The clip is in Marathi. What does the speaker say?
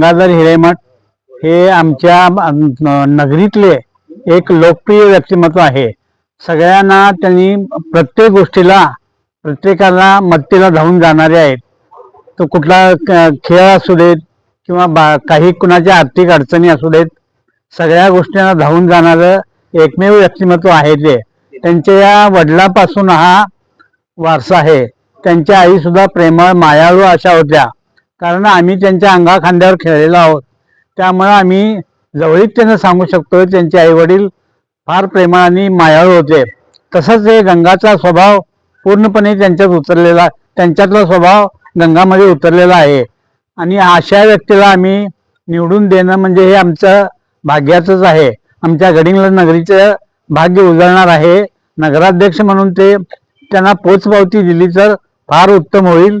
गंगाधर हिरेमठ हे आमच्या नगरीतले एक लोकप्रिय व्यक्तिमत्व आहे. सगळ्यांना त्यांनी प्रत्येक गोष्टीला प्रत्येकाला मत्तीला धावून जाणारे आहेत. तो कुठला क- खेळ असू देत किंवा बा काही कुणाच्या आर्थिक अडचणी असू देत सगळ्या गोष्टींना धावून जाणारं एकमेव व्यक्तिमत्व आहे ते. त्यांच्या या वडिलापासून हा वारसा आहे. त्यांच्या आईसुद्धा प्रेमळ मायाळू अशा होत्या. कारण आम्ही त्यांच्या अंगाखांद्यावर खेळलेलो आहोत. त्यामुळे आम्ही जवळीकतेनं सांगू शकतो त्यांचे आई वडील फार प्रेमाने आणि मायाळू होते. तसंच हे गंगाचा स्वभाव पूर्णपणे त्यांच्यात उतरलेला त्यांच्यातला स्वभाव गंगामध्ये उतरलेला आहे. आणि अशा व्यक्तीला आम्ही निवडून देणं म्हणजे हे आमचं भाग्याचंच आहे. आमच्या गडिंग्लज नगरीचं भाग्य उजळणार आहे. नगराध्यक्ष म्हणून ते त्यांना पोचपावती दिली तर फार उत्तम होईल.